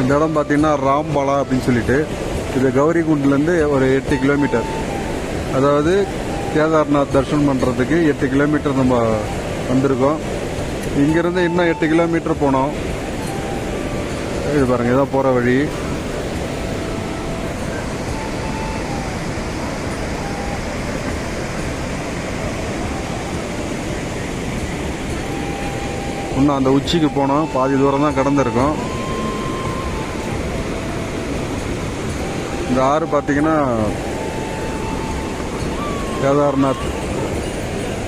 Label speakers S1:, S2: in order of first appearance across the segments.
S1: இந்த இடம் பார்த்தீங்கன்னா ராம்பாலா அப்படின்னு சொல்லிட்டு இது கௌரிகுண்ட்லேருந்து ஒரு எட்டு கிலோமீட்டர். அதாவது கேதார்நாத் தரிசனம் பண்ணுறதுக்கு எட்டு கிலோமீட்டர் நம்ம வந்திருக்கோம். இங்கேருந்து இன்னும் எட்டு கிலோமீட்டர் போனோம். இது பாருங்கள் இதான் போகிற வழி. இன்னும் அந்த உச்சிக்கு போனோம். பாதி தூரம் தான் கடந்திருக்கோம். இந்த ஆறு பார்த்தீங்கன்னா கேதார்நாத்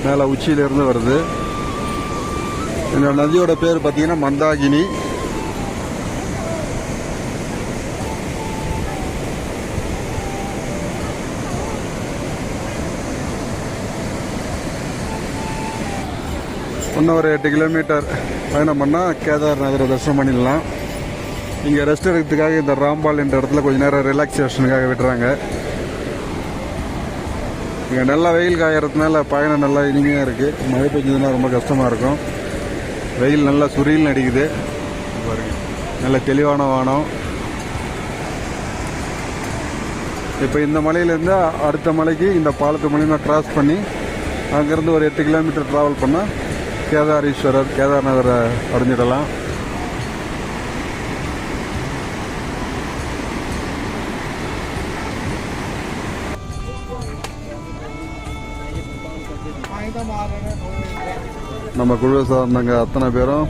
S1: மேலே உச்சியிலிருந்து வருது. இந்த நதியோட பேர் பார்த்தீங்கன்னா மந்தாகினி. இன்னும் ஒரு எட்டு கிலோமீட்டர் பயணம் பண்ணால் கேதார்நாதரை தரிசனம் பண்ணிடலாம். இங்கே ரெஸ்ட் எடுக்கிறதுக்காக இந்த ராம்பால் என்ற இடத்துல கொஞ்ச நேரம் ரிலாக்ஸேஷனுக்காக விட்டுறாங்க. இங்கே நல்லா வெயில் காயறதுனால பயணம் நல்லா இனிமையாக இருக்குது மழை பெஞ்சதுன்னா ரொம்ப கஷ்டமாக இருக்கும். வெயில் நல்லா சுரியில் அடிக்குது. பாருங்கள் நல்ல தெளிவான வானம். இப்போ இந்த மலையிலேருந்து அடுத்த மலைக்கு இந்த பாலத்து மூலியமா கிராஸ் பண்ணி அங்கேருந்து ஒரு எட்டு கிலோமீட்டர் ட்ராவல் பண்ணால் கேதாரீஸ்வரர் கேதார்நகரை அடைஞ்சிடலாம். நம்ம குழு சார்ந்தவங்க அத்தனை பேரும்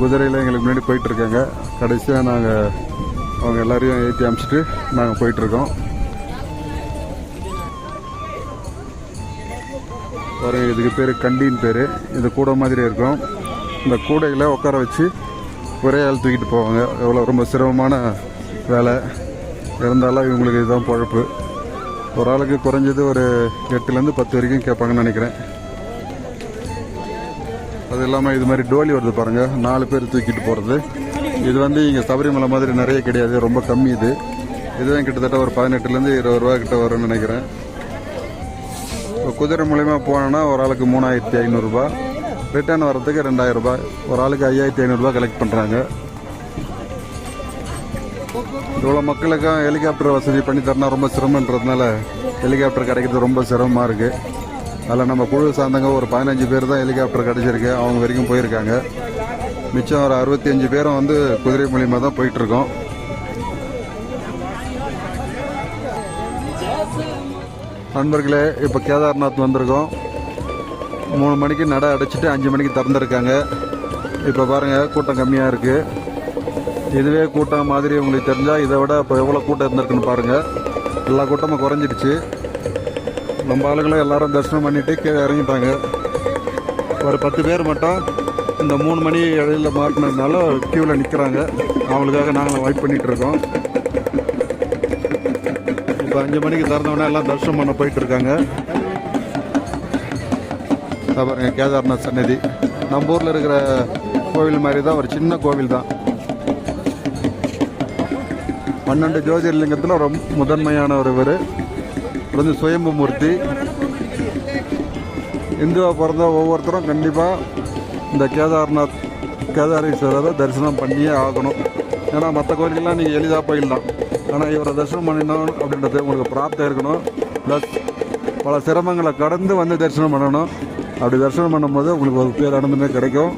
S1: குதிரையில் எங்களுக்கு முன்னாடி போயிட்டுருக்காங்க. கடைசியாக நாங்கள் அவங்க எல்லாரையும் ஏற்றி அமிச்சிட்டு நாங்கள் போயிட்டுருக்கோம். ஒரு இதுக்கு பேர் கண்டின்னு பேர். இது கூடை மாதிரி இருக்கும். இந்த கூடையில் உட்கார வச்சு ஒரே ஆள் தூக்கிட்டு போவாங்க. எவ்வளோ ரொம்ப சிரமமான வேலை. இருந்தாலும் இவங்களுக்கு இதுதான் பொழப்பு. ஒரு ஆளுக்கு குறைஞ்சது ஒரு எட்டுலேருந்து பத்து வரைக்கும் கேட்பாங்கன்னு நினைக்கிறேன். அது இல்லாமல் இது மாதிரி டோலி வருது பாருங்க. நாலு பேர் தூக்கிட்டு போகிறது இது வந்து இங்கே சபரிமலை மாதிரி நிறைய கிடையாது. ரொம்ப கம்மி இது. இதுதான் கிட்டத்தட்ட ஒரு பதினெட்டுலேருந்து இருபது ரூபா கிட்ட வரும்னு நினைக்கிறேன். இப்போ குதிரை மூலயமா போனோன்னா ஒரு ஆளுக்கு மூணாயிரத்தி ஐநூறுரூபா ரிட்டர்ன் வர்றதுக்கு ரெண்டாயிரம் ரூபாய். ஒரு ஆளுக்கு ஐயாயிரத்தி ஐநூறுரூபா கலெக்ட் பண்ணுறாங்க இவ்வளோ மக்களுக்கும் ஹெலிகாப்டர் வசதி பண்ணி தரனா ரொம்ப சிரமன்றதுனால ஹெலிகாப்டர் கிடைக்கிறது ரொம்ப சிரமமாக இருக்குது அதில் நம்ம குழு சார்ந்தவங்க ஒரு பதினஞ்சு பேர் தான் ஹெலிகாப்டர் கிடச்சிருக்கு. அவங்க வரைக்கும் போயிருக்காங்க. மிச்சம் ஒரு அறுபத்தி அஞ்சு பேரும் வந்து குதிரை மூலியமாக தான் போயிட்டுருக்கோம். நண்பர்களே இப்போ கேதார்நாத் வந்திருக்கோம். மூணு மணிக்கு நடை அடைச்சிட்டு அஞ்சு மணிக்கு திறந்துருக்காங்க. இப்போ பாருங்கள் கூட்டம் கம்மியாக இருக்குது இதுவே கூட்டம் மாதிரி உங்களுக்கு தெரிஞ்சால் இதை விட இப்போ எவ்வளோ கூட்டம் இருந்திருக்குன்னு பாருங்கள் எல்லா கூட்டமும் குறைஞ்சிடுச்சு. நம்ம ஆளுங்களும் எல்லாரும் தரிசனம் பண்ணிட்டு கீழே இறங்கிட்டாங்க. ஒரு பத்து பேர் மட்டும் இந்த மூணு மணி இடையில மாட்டினதுனால க்யூவில் நிற்கிறாங்க அவங்களுக்காக நாங்களும் வெயிட் பண்ணிகிட்ருக்கோம் இருக்கோம். இப்போ அஞ்சு மணிக்கு திறந்தவொடனே எல்லாம் தரிசனம் பண்ண போயிட்டுருக்காங்க பாருங்க கேதார்நாத் சன்னதி. நம்ம ஊரில் இருக்கிற கோவில் மாதிரி தான் ஒரு சின்ன கோவில் தான். பன்னெண்டு ஜோதிர்லிங்கத்தில் ரொம்ப முதன்மையான ஒரு இது வந்து சுயம்பு மூர்த்தி இந்துவா பிறந்த ஒவ்வொருத்தரும் கண்டிப்பாக இந்த கேதார்நாத் கேதாரீஸ்வரரை தரிசனம் பண்ணியே ஆகணும். ஏன்னா மற்ற கோயிலுக்கெல்லாம் நீங்கள் எளிதாக போயிடலாம். ஆனால் இவரை தரிசனம் பண்ணிடணும் அப்படின்றது உங்களுக்கு பிராப்தம் இருக்கணும். ப்ளஸ் பல சிரமங்களை கடந்து வந்து தரிசனம் பண்ணணும். அப்படி தரிசனம் பண்ணும்போது உங்களுக்கு ஒரு பேர் ஆனந்தமே கிடைக்கும்.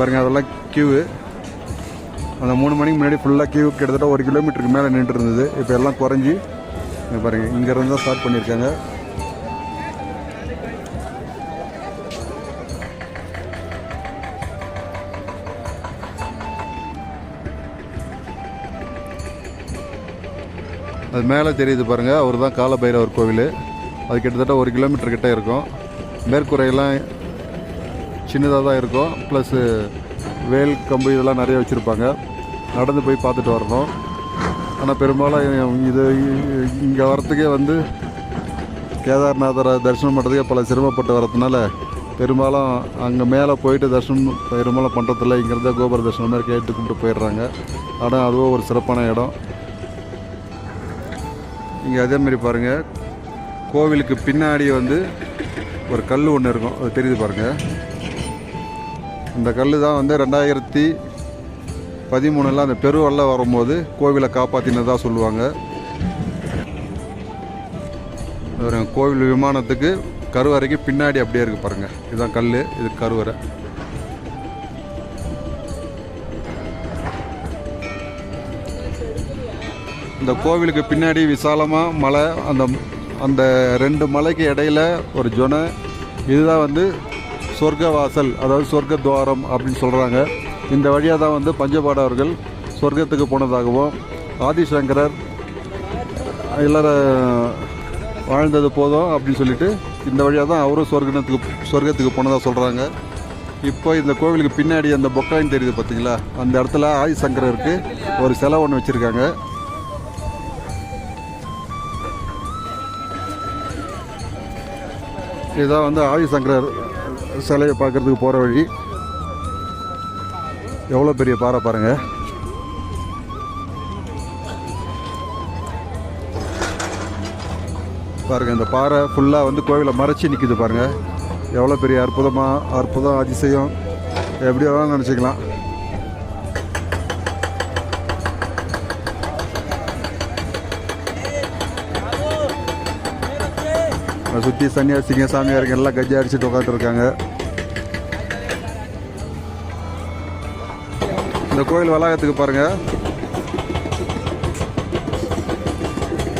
S1: பாருங்கள் அதெல்லாம் கியூவு அந்த மூணு மணிக்கு முன்னாடி ஃபுல்லாக கியூ கிட்டத்தட்ட ஒரு கிலோமீட்டருக்கு மேலே நின்று இருந்தது இப்போ எல்லாம் குறைஞ்சி இங்க பாருங்க இங்கேருந்து தான் ஸ்டார்ட் பண்ணியிருக்காங்க. அது மேலே தெரியுது பாருங்கள் அவர் தான் காலபைரவர் கோவில். அது கிட்டத்தட்ட ஒரு கிலோமீட்டர் கிட்டே இருக்கும். மேற்கூரையெல்லாம் சின்னதாக தான் இருக்கும். ப்ளஸ்ஸு வேல் கம்பு இதெல்லாம் நிறைய வச்சுருப்பாங்க. நடந்து போய் பார்த்துட்டு வரணும். ஆனால் பெரும்பாலும் இது இங்கே வரத்துக்கே வந்து கேதார்நாதரை தரிசனம் பண்ணுறதுக்கே பல சிரமப்பட்டு வரதுனால பெரும்பாலும் அங்கே மேலே போயிட்டு தரிசனம் பெரும்பாலும் பண்ணுறதில்ல இங்கேருந்தே கோபுர தரிசனம் மாதிரி கேட்டு கும்பிட்டு போயிடுறாங்க. ஆனால் அதுவும் ஒரு சிறப்பான இடம். இங்கே அதே மாதிரி பாருங்கள் கோவிலுக்கு பின்னாடி வந்து ஒரு கல் ஒன்று இருக்கும். அது தெரியுது பாருங்கள் இந்த கல் தான் வந்து ரெண்டாயிரத்தி பதிமூணில் அந்த பெருவெல்லாம் வரும்போது கோவிலை காப்பாற்றினதாக சொல்லுவாங்க. கோவில் விமானத்துக்கு கருவறைக்கு பின்னாடி அப்படியே இருக்கு பாருங்க. இதுதான் கல் இது கருவறை. இந்த கோவிலுக்கு பின்னாடி விசாலமாக மலை அந்த அந்த ரெண்டு மலைக்கு இடையில ஒரு ஜொனை. இதுதான் வந்து சொர்க்க வாசல் அதாவது சொர்க்க துவாரம் அப்படின்னு சொல்கிறாங்க இந்த வழியாக தான் வந்து பஞ்சபாடவர்கள் சொர்க்கத்துக்கு போனதாகவும் ஆதிசங்கரர் எல்லாரும் வாழ்ந்தது போதும் அப்படின்னு சொல்லிட்டு இந்த வழியாக தான் அவரும் சொர்க்கத்துக்கு சொர்க்கத்துக்கு போனதாக சொல்கிறாங்க இப்போ இந்த கோவிலுக்கு பின்னாடி அந்த பொக்காயின் தெரியுது பார்த்தீங்களா அந்த இடத்துல ஆதிசங்கரருக்கு ஒரு சிலை ஒன்று வச்சுருக்காங்க. இதுதான் வந்து ஆதிசங்கரர் சிலையை பார்க்கறதுக்கு போகிற வழி. எவ்வளோ பெரிய பாறை பாருங்கள் பாருங்கள் இந்த பாறை ஃபுல்லாக வந்து கோவிலை மறைச்சி நிற்கிது பாருங்கள் எவ்வளோ பெரிய அற்புதமாக அற்புதம் அதிசயம். எப்படி வேணாலும் நினச்சிக்கலாம். அதை சுற்றி சன்னியாசிங்க சாமியாருங்க எல்லாம் கஜ்ஜா அடிச்சுட்டு உட்காந்துருக்காங்க இந்த கோயில் வளாகத்துக்கு பாருங்க.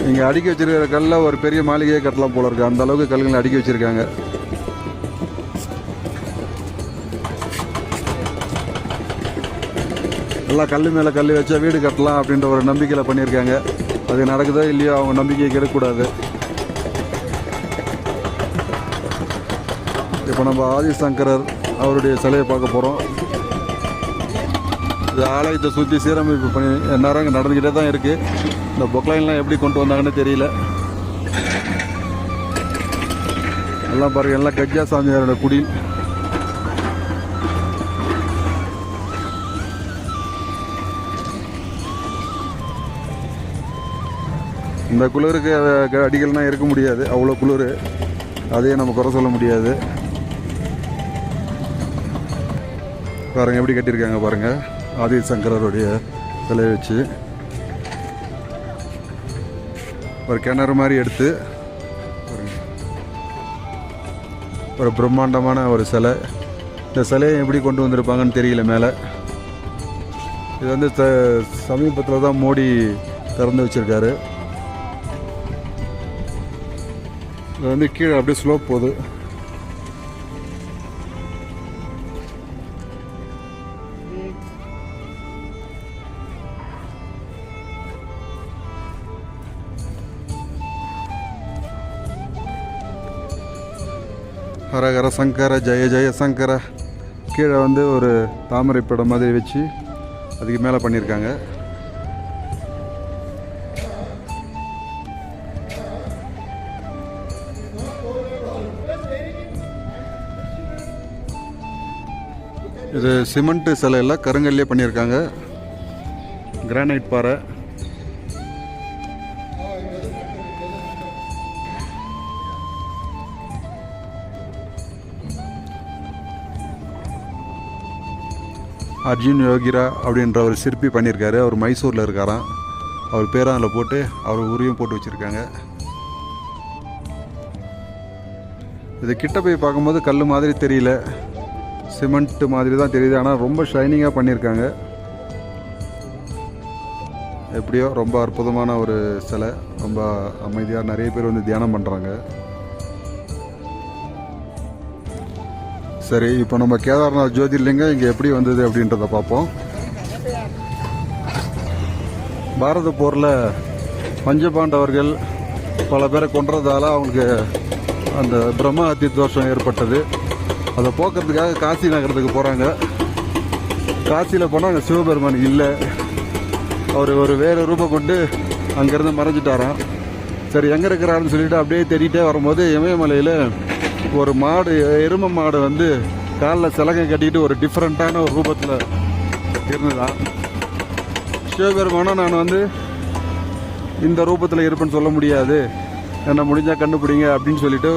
S1: இங்கே அடுக்கி வச்சிருக்கிற கல்ல ஒரு பெரிய மாளிகையை கட்டலாம் போல இருக்கு. அந்த அளவுக்கு கல்லுங்களை அடுக்கி வச்சிருக்காங்க. எல்லாம் கல் மேலே கல் வச்சா வீடு கட்டலாம் அப்படின்ற ஒரு நம்பிக்கையில் பண்ணியிருக்காங்க. அது நடக்குதோ இல்லையோ அவங்க நம்பிக்கையை கெடுக்கக்கூடாது. இப்போ நம்ம ஆதிசங்கரர் அவருடைய சிலையை பார்க்க போகிறோம் இந்த ஆலயத்தை சுற்றி சீரமைப்பு பண்ணி நேரம் இங்கே நடந்துக்கிட்டே தான் இருக்குது இந்த பொக்லைன்லாம் எப்படி கொண்டு வந்தாங்கன்னு தெரியல. எல்லாம் பாருங்க எல்லாம் கஜ்ஜா சாமியாரோட குடி இந்த குளிருக்கு அஹ், அடிகள்லாம் இருக்க முடியாது. அவ்வளோ குளிர். அதையும் நம்ம குறை சொல்ல முடியாது. பாருங்கள் எப்படி கட்டியிருக்காங்க பாருங்கள் ஆதி சங்கரருடைய சிலையை வச்சு ஒரு கிணறு மாதிரி எடுத்து ஒரு பிரம்மாண்டமான ஒரு சிலை. இந்த சிலையை எப்படி கொண்டு வந்திருப்பாங்கன்னு தெரியல மேலே. இது வந்து ச- சமீபத்தில் தான் மோடி திறந்து வச்சுருக்காரு. இது வந்து கீழே அப்படியே ஸ்லோப் போகுது. ஹரஹர சங்கர ஜெய ஜெய சங்கர. கீழே வந்து ஒரு தாமரை படம் மாதிரி வச்சு அதுக்கு மேலே பண்ணியிருக்காங்க. இது சிமெண்ட்டு சிலையெல்லாம் கருங்கல்லே பண்ணியிருக்காங்க. கிரானைட் பாறை. அர்ஜுன் யோகிரா அப்படின்ற ஒரு சிற்பி பண்ணியிருக்காரு. அவர் மைசூரில் இருக்காராம். அவர் பேரும் அதில் போட்டு அவர் உரியும் போட்டு வச்சுருக்காங்க. இது கிட்ட போய் பார்க்கும்போது கல் மாதிரி தெரியல. சிமெண்ட்டு மாதிரி தான் தெரியுது. ஆனால் ரொம்ப ஷைனிங்காக பண்ணியிருக்காங்க. எப்படியோ ரொம்ப அற்புதமான ஒரு சிலை. ரொம்ப அமைதியாக நிறைய பேர் வந்து தியானம் பண்ணுறாங்க சரி இப்போ நம்ம கேதார்நாத் ஜோதிர்லிங்கம் இங்கே எப்படி வந்தது அப்படின்றத பார்ப்போம். பாரத போரில் பஞ்சபாண்டவர்கள் பல பேரை கொன்றதால அவங்களுக்கு அந்த பிரம்ம ஹத்தி தோஷம் ஏற்பட்டது. அதை போக்குறதுக்காக காசி நகரத்துக்கு போகிறாங்க காசியில் போனால் அங்கே சிவபெருமான் இல்லை. அவர் ஒரு வேறு ரூபம் கொண்டு அங்கேருந்து மறைஞ்சிட்டாராம். சரி எங்கே இருக்கிறாருன்னு சொல்லிட்டு அப்படியே தேடிட்டே வரும்போது இமயமலையில் ஒரு மாடு எருமை மாடு வந்து காலில் சிலகை கட்டிக்கிட்டு ஒரு டிஃப்ரெண்ட்டான ஒரு ரூபத்தில் இருந்ததான் சிவபெருமானும் நான் வந்து இந்த ரூபத்தில் இருப்பேன்னு சொல்ல முடியாது. என்ன முடிஞ்சால் கண்டுபிடிங்க அப்படின்னு சொல்லிட்டு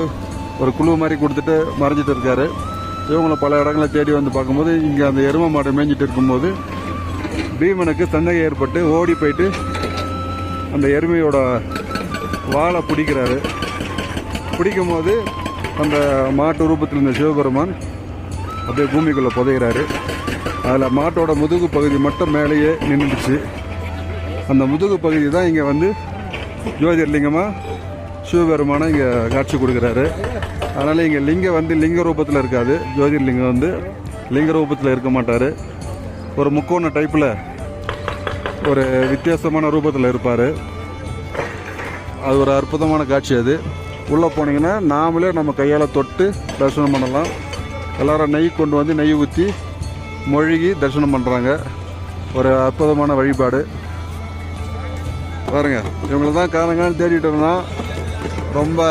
S1: ஒரு குழு மாதிரி கொடுத்துட்டு மறைஞ்சிட்டு இருக்காரு. இவங்களை பல இடங்களை தேடி வந்து பார்க்கும்போது இங்கே அந்த எரும மாடு மேய்ஞ்சிட்டு இருக்கும்போது பீமனுக்கு சந்தேகம் ஏற்பட்டு ஓடி போயிட்டு அந்த எருமையோட வாழை பிடிக்கிறாரு. பிடிக்கும் போது அந்த மாட்டு ரூபத்தில் இருந்த சிவபெருமான் அப்படியே பூமிக்குள்ளே புதைகிறாரு அதில் மாட்டோட முதுகு பகுதி மட்டும் மேலேயே நின்றுடுச்சு. அந்த முதுகு பகுதி தான் இங்கே வந்து ஜோதிர்லிங்கமாக சிவபெருமானை இங்கே காட்சி கொடுக்குறாரு. அதனால் இங்கே லிங்கம் வந்து லிங்க ரூபத்தில் இருக்காது. ஜோதிர்லிங்கம் வந்து லிங்க ரூபத்தில் இருக்க மாட்டார். ஒரு முக்கோண டைப்பில் ஒரு வித்தியாசமான ரூபத்தில் இருப்பார். அது ஒரு அற்புதமான காட்சி அது. உள்ளே போனீங்கன்னா நாமளே நம்ம கையால் தொட்டு தரிசனம் பண்ணலாம். எல்லாரும் நெய் கொண்டு வந்து நெய் ஊற்றி மொழிகி தரிசனம் பண்ணுறாங்க ஒரு அற்புதமான வழிபாடு. பாருங்க இவங்களை தான் காலங்காலம் தேடிட்டு இருந்தோம் ரொம்ப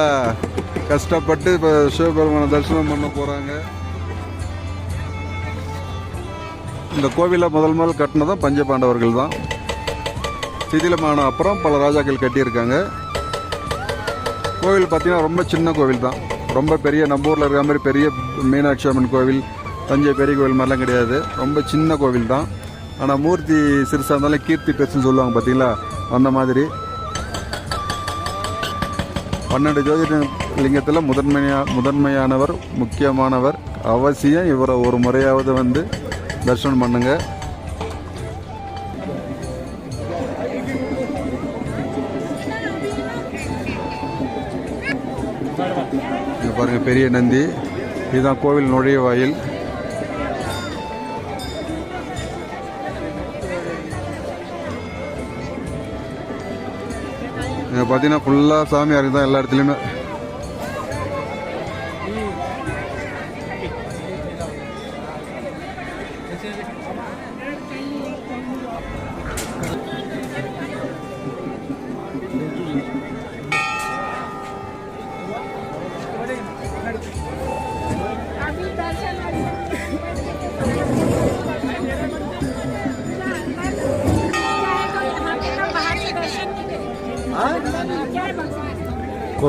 S1: கஷ்டப்பட்டு இப்போ சிவபெருமான தரிசனம் பண்ண போகிறாங்க இந்த கோவிலை முதல் முதல் கட்டினதும் பஞ்ச பாண்டவர்கள் தான். சிதிலமான அப்புறம் பல ராஜாக்கள் கட்டியிருக்காங்க. கோவில் பார்த்தீங்கன்னா ரொம்ப சின்ன கோவில் தான். ரொம்ப பெரிய நம்ம ஊரில் இருக்கிற மாதிரி பெரிய மீனாட்சி அம்மன் கோவில் தஞ்சை பெரிய கோவில் மாதிரிலாம் கிடையாது. ரொம்ப சின்ன கோவில் தான். ஆனால் மூர்த்தி சிறுசாக இருந்தாலும் கீர்த்தி பெருசுன்னு சொல்லுவாங்க பார்த்தீங்களா? அந்த மாதிரி. பன்னெண்டு ஜோதிட லிங்கத்தில் முதன்மையா முதன்மையானவர் முக்கியமானவர் அவசியம் இவரை ஒரு முறையாவது வந்து தரிசனம் பண்ணுங்கள் பெரிய நந்தி. இதுதான் கோவில் நுழைய வாயில். பார்த்தீங்கன்னா ஃபுல்லாக சாமியாருக்கு தான் எல்லா இடத்துலையுமே.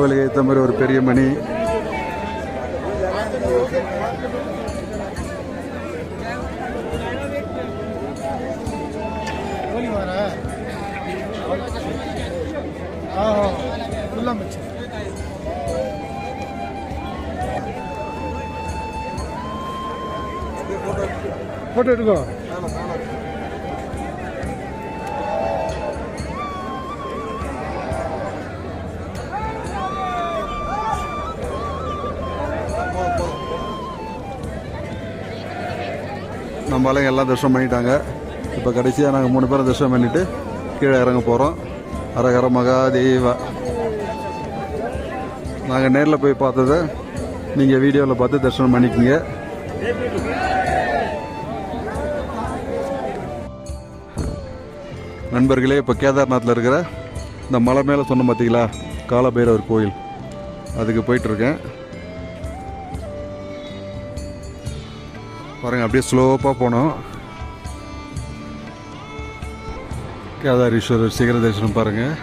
S1: கோவிலுக்கு ஏற்ற மாதிரி ஒரு பெரிய மணி.
S2: ஃபோட்டோ எடுக்கோ
S1: நம்ம ஆளுங்க எல்லாம் தரிசனம் பண்ணிட்டாங்க. இப்போ கடைசியாக நாங்கள் மூணு பேரும் தரிசனம் பண்ணிட்டு கீழே இறங்க போகிறோம் அரகர மகாதேவா. நாங்கள் நேரில் போய் பார்த்ததை நீங்கள் வீடியோவில் பார்த்து தரிசனம் பண்ணிக்கோங்க. நண்பர்களே இப்போ கேதார்நாத்தில் இருக்கிற இந்த மலை மேலே சொன்ன பார்த்தீங்களா காலபைரவர் கோயில். அதுக்கு போயிட்டுருக்கேன் பாருங்கள் அப்படியே ஸ்லோவாக போனோம். கேதாரீஸ்வரர் சீக்கிர தரிசனம் பாருங்கள்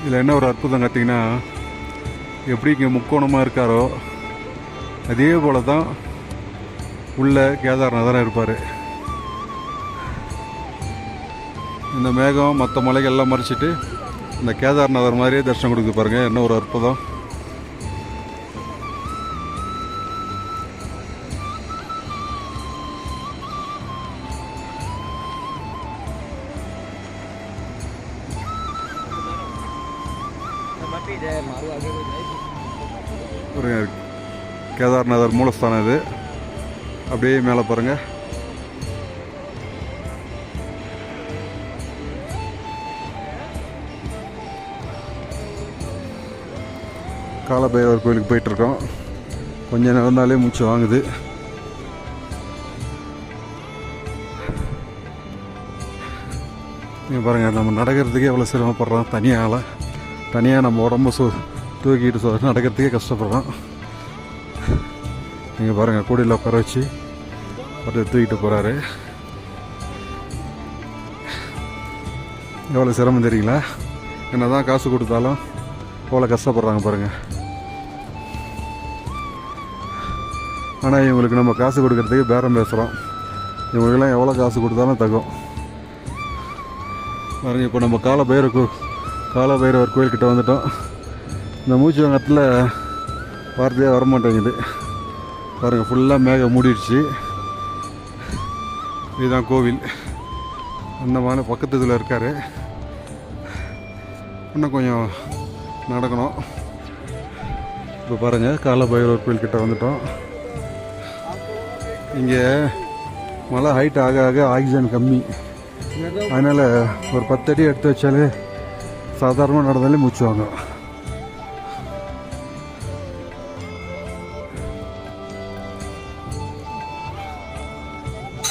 S1: இதில் என்ன ஒரு அற்புதம் பார்த்தீங்கன்னா எப்படி இங்கே முக்கோணமாக இருக்காரோ அதே போல தான் உள்ள கேதார்நாதராக இருப்பார். இந்த மேகம் மற்ற மலைகள்லாம் மறைச்சிட்டு இந்த கேதார்நாதர் மாதிரியே தரிசனம் கொடுக்க பாருங்கள் என்ன ஒரு அற்புதம். ஒரு கேதார்நாதர் மூலஸ்தானம் இது. அப்படியே மேலே பாருங்கள் காலபைரவர் கோயிலுக்கு போயிட்டுருக்கோம். கொஞ்சம் நடந்தாலே மூச்சு வாங்குது. நீங்கள் பாருங்கள் நம்ம நடக்கிறதுக்கே எவ்வளோ சிரமப்படுறோம். தனியால் தனியாக நம்ம உடம்பு சு தூக்கிட்டு சோ நடக்கிறதுக்கே கஷ்டப்படுறோம். நீங்கள் பாருங்கள் கூடையில் உட்கார வச்சு ஒருத்தர் தூக்கிட்டு போகிறாரு எவ்வளோ சிரமம் தெரியுங்களா? என்ன தான் காசு கொடுத்தாலும் எவ்வளோ கஷ்டப்படுறாங்க பாருங்கள் ஆனால் இவங்களுக்கு நம்ம காசு கொடுக்கறதுக்கு பேரம் பேசுகிறோம் இவங்களுக்கெல்லாம் எவ்வளோ காசு கொடுத்தாலும் தகும். பாருங்க இப்போ நம்ம கால பைரவ கால பைரவர் கோயில்கிட்ட வந்துட்டோம். இந்த மூச்சு வாங்கத்தில் வார்த்தையாக வரமாட்டேங்குது. பாருங்கள் ஃபுல்லாக மேகம் மூடிடுச்சு. இதுதான் கோவில். அந்தமான பக்கத்து இதில் இருக்கார். இன்னும் கொஞ்சம் நடக்கணும். இப்போ பாருங்கள் கால பைரவர் கோயில்கிட்ட வந்துட்டோம். இங்கே மழை ஹைட் ஆக ஆக ஆக்சிஜன் கம்மி. அதனால் ஒரு பத்து அடி எடுத்து வச்சாலே சாதாரணமாக நடந்தாலே மூச்சு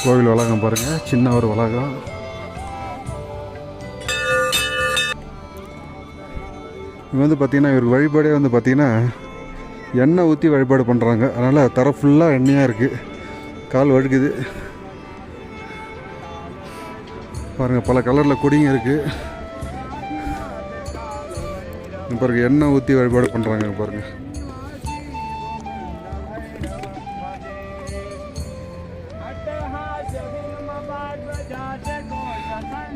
S1: கோவில் வளாகம் பாருங்கள் சின்ன ஒரு வளாகம். இங்கே வந்து பார்த்திங்கன்னா இவருக்கு வழிபாடே வந்து பார்த்திங்கன்னா எண்ணெய் ஊற்றி வழிபாடு பண்ணுறாங்க அதனால் தர ஃபுல்லாக எண்ணெயாக இருக்குது கால் வழுக்குது. பாருங்கள் பல கலரில் கொடிங்க இருக்குது பாருங்கள் பாருங்க எண்ணெய் ஊற்றி வழிபாடு பண்ணுறாங்க பாருங்கள்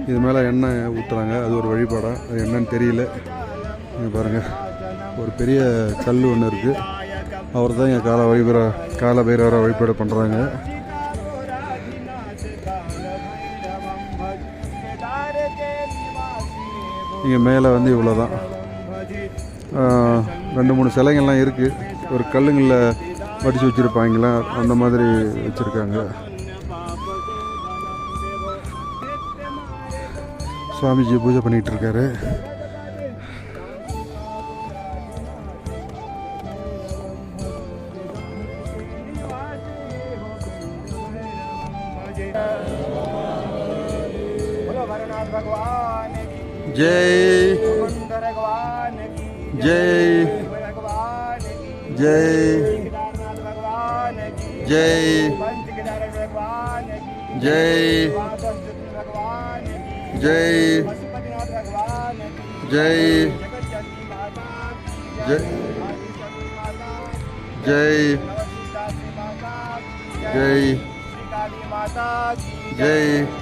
S1: இது மேலே எண்ணெய் ஊற்றுறாங்க அது ஒரு வழிபாடாக அது என்னன்னு தெரியல. பாருங்கள் ஒரு பெரிய கல் ஒன்று இருக்குது அவர் தான் இங்கே கால வைபர கால பைரவரை வழிபாடு பண்ணுறாங்க இங்கே மேலே வந்து இவ்வளோ தான் ரெண்டு மூணு சிலைங்கள்லாம் இருக்குது ஒரு கல்லுங்களில் வடித்து வச்சுருப்பாங்களா? அந்த மாதிரி வச்சுருக்காங்க. சுவாமிஜி பூஜை பண்ணிகிட்டு இருக்காரு.
S3: જગન્નાથ
S1: જય
S3: જય ભગવાન જય
S1: ભગવાન
S3: જય જય જય જય
S1: જય
S3: જય જય જય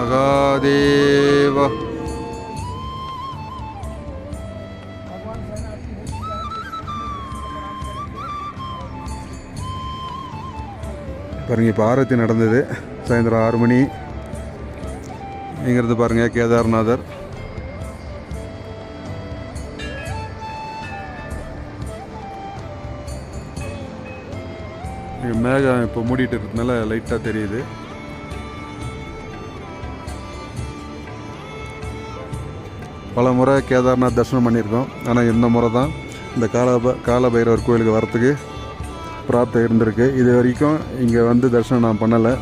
S1: மகாதேவ. பாருங்க இப்போ ஆரத்தி நடந்தது. சாயந்தரம் ஆறு மணி. இங்கிறது பாருங்கள் கேதார்நாதர். மேகம் இப்போ மூடிட்டு இருக்கிறதுனால லைட்டாக தெரியுது. பல முறை கேதார்நாத் தரிசனம் பண்ணியிருக்கோம். ஆனால் இந்த முறை தான் இந்த கால கால பைரவர் கோயிலுக்கு வரத்துக்கு பிரார்த்தை இருந்திருக்கு. இது வரைக்கும் இங்கே வந்து தரிசனம் நான் பண்ணலை.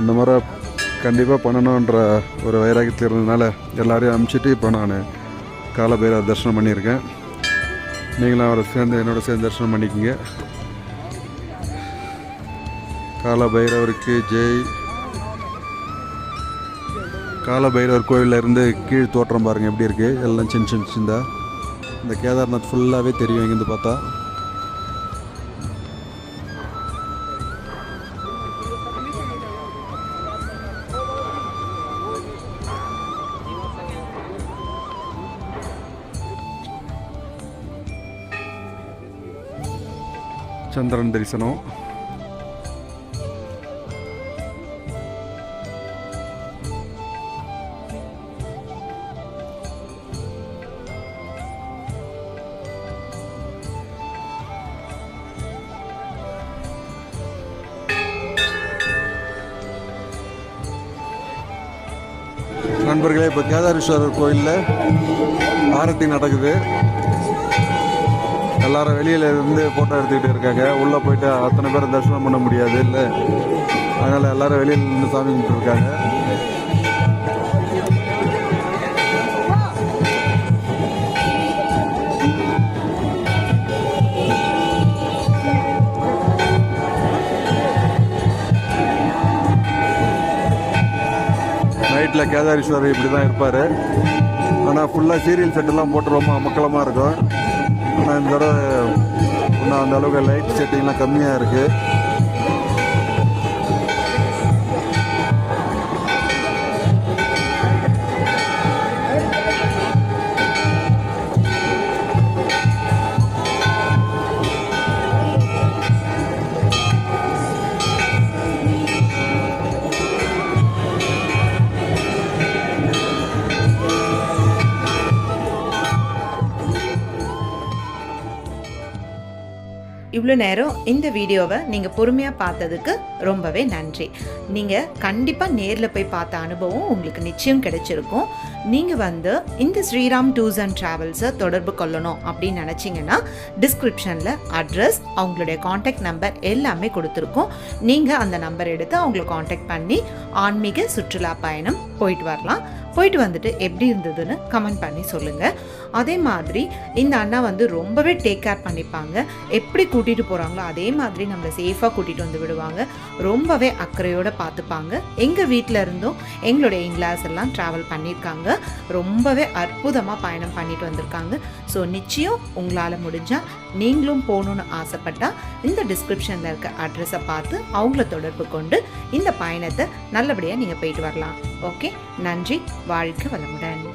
S1: இந்த முறை கண்டிப்பாக பண்ணணுன்ற ஒரு வைராக்கியத்தில் இருந்ததுனால எல்லாரையும் அனுப்பிச்சிட்டு இப்போ நான் கால பைரவர் தரிசனம் பண்ணியிருக்கேன். நீங்களும் அவரை சேர்ந்து என்னோட சேர்ந்து தரிசனம் பண்ணிக்கோங்க. கால பைரவருக்கு ஜெய். காலபைரவர் பைரவர் இருந்து கீழ் தோற்றம் பாருங்கள் எப்படி இருக்குது எல்லாம் சின்ன சின்ன சின்னதா இந்த கேதார்நாத் ஃபுல்லாகவே தெரியும் இங்கேருந்து பார்த்தா. சந்திரன் தரிசனம். நண்பர்களே இப்போ கேதாரீஸ்வரர் கோயிலில் ஆரத்தி நடக்குது. எல்லாரும் வெளியில இருந்து ஃபோட்டோ எடுத்துக்கிட்டு இருக்காங்க. உள்ளே போயிட்டு அத்தனை பேரும் தரிசனம் பண்ண முடியாது இல்லை. அதனால் எல்லாரும் வெளியில இருந்து சாமி கும்பிட்டு இருக்காங்க வீட்டில் கேதாரீஸ்வரர் இப்படி தான் இருப்பார். ஆனால் ஃபுல்லாக சீரியல் செட்டெல்லாம் போட்டு ரொம்ப அமக்கலமாக இருக்கும். ஆனால் இந்த தடவை இன்னும் அந்த அளவுக்கு லைட் செட்டிங்லாம் கம்மியாக இருக்குது
S2: இவ்வளோ நேரம் இந்த வீடியோவை நீங்கள் பொறுமையாக பார்த்ததுக்கு ரொம்பவே நன்றி. நீங்கள் கண்டிப்பாக நேரில் போய் பார்த்த அனுபவம் உங்களுக்கு நிச்சயம் கிடைச்சிருக்கும். நீங்கள் வந்து இந்த ஸ்ரீராம் டூர்ஸ் அண்ட் ட்ராவல்ஸை தொடர்பு கொள்ளணும் அப்படின்னு நினச்சிங்கன்னா டிஸ்கிரிப்ஷனில் அட்ரஸ் அவங்களுடைய காண்டாக்ட் நம்பர் எல்லாமே கொடுத்துருக்கோம். நீங்கள் அந்த நம்பர் எடுத்து அவங்கள காண்டாக்ட் பண்ணி ஆன்மீக சுற்றுலா பயணம் போயிட்டு வரலாம். போயிட்டு வந்துட்டு எப்படி இருந்ததுன்னு கமெண்ட் பண்ணி சொல்லுங்கள் அதே மாதிரி இந்த அண்ணா வந்து ரொம்பவே டேக் கேர் பண்ணிப்பாங்க. எப்படி கூட்டிகிட்டு போகிறாங்களோ அதே மாதிரி நம்மளை சேஃபாக கூட்டிகிட்டு வந்து விடுவாங்க. ரொம்பவே அக்கறையோடு பார்த்துப்பாங்க. எங்கள் வீட்டில் இருந்தும் எங்களுடைய இங்கிலாஸ் எல்லாம் ட்ராவல் பண்ணியிருக்காங்க. ரொம்பவே அற்புதமாக பயணம் பண்ணிட்டு வந்திருக்காங்க. ஸோ நிச்சயம் உங்களால் முடிஞ்சால் நீங்களும் போகணுன்னு ஆசைப்பட்டால் இந்த டிஸ்கிரிப்ஷனில் இருக்க அட்ரஸை பார்த்து அவங்கள தொடர்பு கொண்டு இந்த பயணத்தை நல்லபடியாக நீங்கள் போயிட்டு வரலாம். ஓகே ஓகே நன்றி. வாழ்க வளமுடன்.